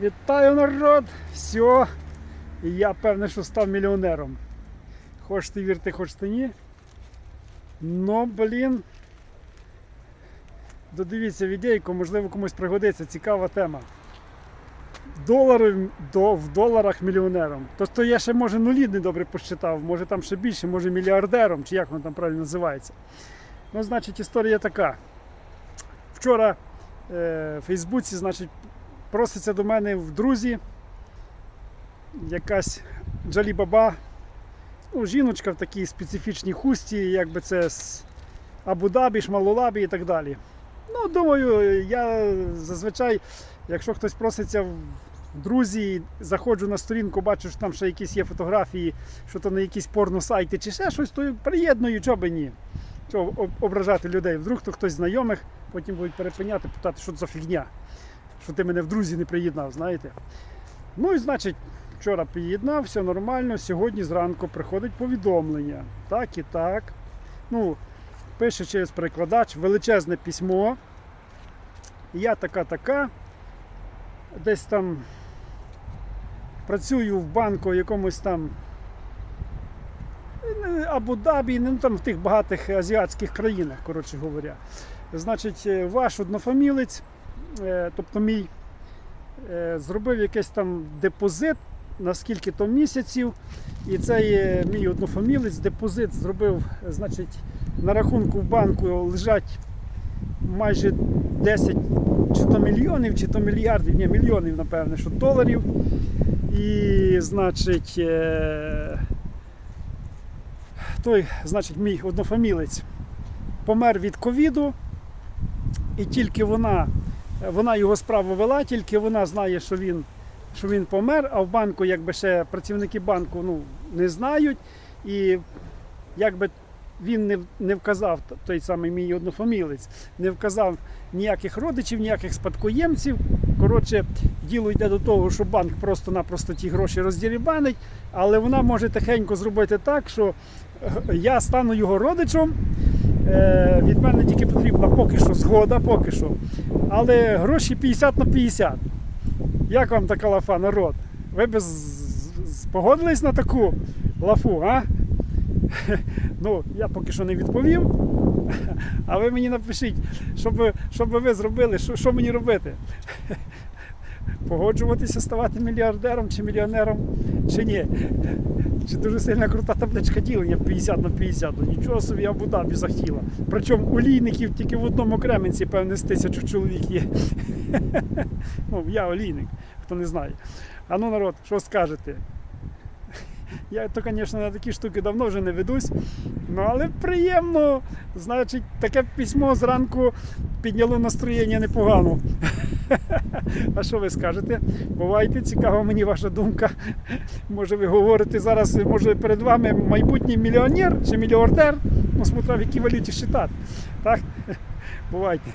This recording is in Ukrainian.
Вітаю народ! Все, я певний, що став мільйонером. Хочете вірте, хочете ні. Ну, блін. Додивіться відейку, можливо комусь пригодиться, цікава тема. Долари до, в доларах мільйонером. Тобто я ще може нулі недобре посчитав, може там ще більше, може мільярдером, чи як воно там правильно називається. Ну, значить, історія така. Вчора е, в Фейсбуці, значить, проситься до мене в друзі якась джалібаба, ну, жіночка в такій специфічній хусті, якби це з Абу-Дабі, Шмалулабі і так далі. Ну, думаю, я зазвичай, якщо хтось проситься в друзі, заходжу на сторінку, бачу, що там ще якісь є фотографії, що то на якісь порносайти чи ще щось, то приєдную, чого би ні. Чого ображати людей. Вдруг то хтось знайомих, потім будуть перепиняти, питати, що це за фігня що ти мене в друзі не приєднав, знаєте. Ну і значить, вчора приєднав, все нормально. Сьогодні зранку приходить повідомлення. Так і так. Ну, пише через перекладач величезне письмо. Я така-така. Десь там працюю в банку якомусь там Абу-Дабі, ну там в тих багатих азіатських країнах, коротше говоря. Значить, е, ваш однофамілець тобто мій, е, зробив якийсь там депозит на скільки то місяців. І цей е, мій однофамілець депозит зробив, е, значить, на рахунку в банку лежать майже 10 чи то мільйонів, чи то мільярдів, ні, мільйонів, напевне, що доларів. І, значить, е, той, значить, мій однофамілець помер від ковіду, і тільки вона вона його справу вела, тільки вона знає, що він, що він помер, а в банку якби ще працівники банку ну, не знають. І якби він не, не вказав, той самий мій однофамілець, не вказав ніяких родичів, ніяких спадкоємців. Коротше, діло йде до того, що банк просто-напросто ті гроші роздірібанить, але вона може тихенько зробити так, що е, я стану його родичем. Е, Від мене тільки потрібна поки що згода, поки що. Але гроші 50 на 50. Як вам така лафа, народ? Ви б погодились на таку лафу, а? Ну, я поки що не відповів. А ви мені напишіть, що би, ви зробили, що мені робити? Погоджуватися ставати мільярдером чи мільйонером, чи ні? Чи дуже сильна крута табличка ділення 50 на 50. Ну, нічого собі Абу-Дабі захотіла. Причому олійників тільки в одному Кременці, певне, з тисячу чоловік є. Ну, я олійник, хто не знає. А ну народ, що скажете? Я то, звісно, на такі штуки давно вже не ведусь. Ну, але приємно. Значить, таке письмо зранку підняло настроєння непогано. А що ви скажете? Бувайте, цікава мені ваша думка. Може ви говорите зараз, може перед вами майбутній мільйонер чи мільярдер, ну смотря в якій валюті считати. Так? Бувайте.